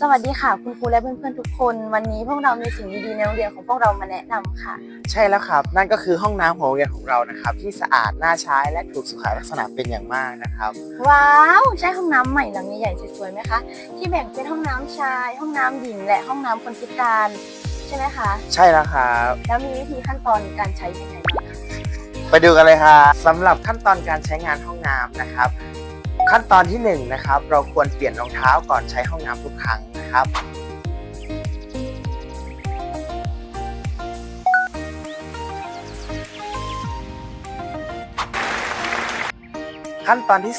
สวัสดีค่ะ คุณครูและเพื่อนๆทุกคน วันนี้พวกเรามีสิ่งดีๆในโรงเรียนของพวกเรามาแนะนำค่ะ ใช่แล้วครับ นั่นก็คือห้องน้ำของโรงเรียนของเรานะครับ ที่สะอาดน่าใช้และถูกสุขลักษณะเป็นอย่างมากนะครับ ว้าว ใช่ห้องน้ำใหม่หลังใหญ่ๆสวยๆไหมคะ ที่แบ่งเป็นห้องน้ำชาย ห้องน้ำหญิง และห้องน้ำคนพิการ ใช่ไหมคะ ใช่แล้วครับ แล้วมีวิธีขั้นตอนการใช้ยังไงบ้างคะ ไปดูกันเลยครับสำหรับขั้นตอนการใช้งานห้องน้ำนะครับ ขั้นตอนที่หนึ่งนะครับ เราควรเปลี่ยนรองเท้าก่อนใช้ห้องน้ำทุกครั้งนะครับ ขั้นตอนที่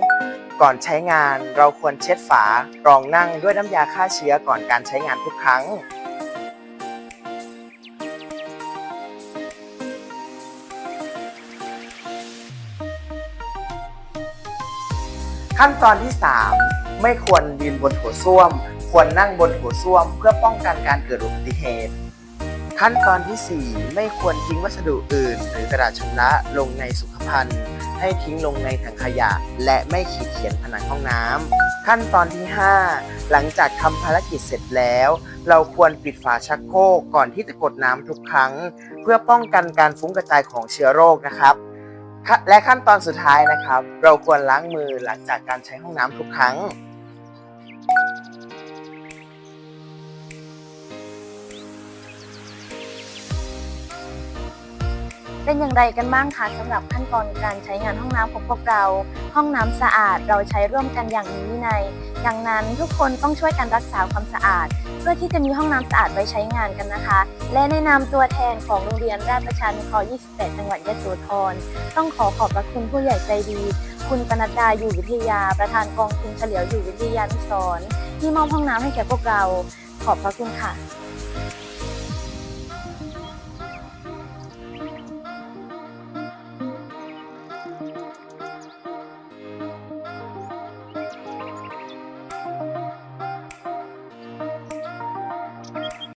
2 ก่อนใช้งานเราควรเช็ดฝารองนั่งด้วยน้ำยาฆ่าเชื้อก่อนการใช้งานทุกครั้ง ขั้นตอนที่ 3 ไม่ควรยืนบนโถส้วม ควรนั่งบนโถส้วม เพื่อป้องกันการเกิดอุบัติเหตุ ขั้นตอนที่ 4 ไม่ควรทิ้งวัสดุอื่น หรือกระดาษชำระลงในสุขภัณฑ์ ให้ทิ้งลงในถังขยะ และไม่ขีดเขียนผนังห้องน้ำขั้นตอนที่ 5 หลังจากทำภารกิจเสร็จแล้ว เราควรปิดฝาชักโครกก่อนที่จะกดน้ำทุกครั้ง เพื่อป้องกันการฟุ้งกระจายของเชื้อโรคนะครับ และขั้นตอนสุดท้ายนะครับ เราควรล้างมือหลังจากการใช้ห้องน้ำทุกครั้ง เป็นอย่างไรกันบ้างคะสำหรับขั้นตอนการใช้งานห้องน้ำของพวกเรา ห้องน้ำสะอาดเราใช้ร่วมกันอย่างมีวินัยดังนั้นทุกคนต้องช่วยกันรักษาความสะอาด เพื่อที่จะมีห้องน้ำสะอาดไว้ใช้งานกันนะคะ และในนามตัวแทนของโรงเรียนราชประชานุเคราะห์ 28 จังหวัดยะโสธรต้องขอขอบพระคุณผู้ใหญ่ใจดี คุณปนัดดาอยู่วิทยา ประธานกองทุนเฉลียวอยู่วิทยานุสรณ์ที่มอบห้องน้ำให้แก่พวกเรา ขอบพระคุณค่ะ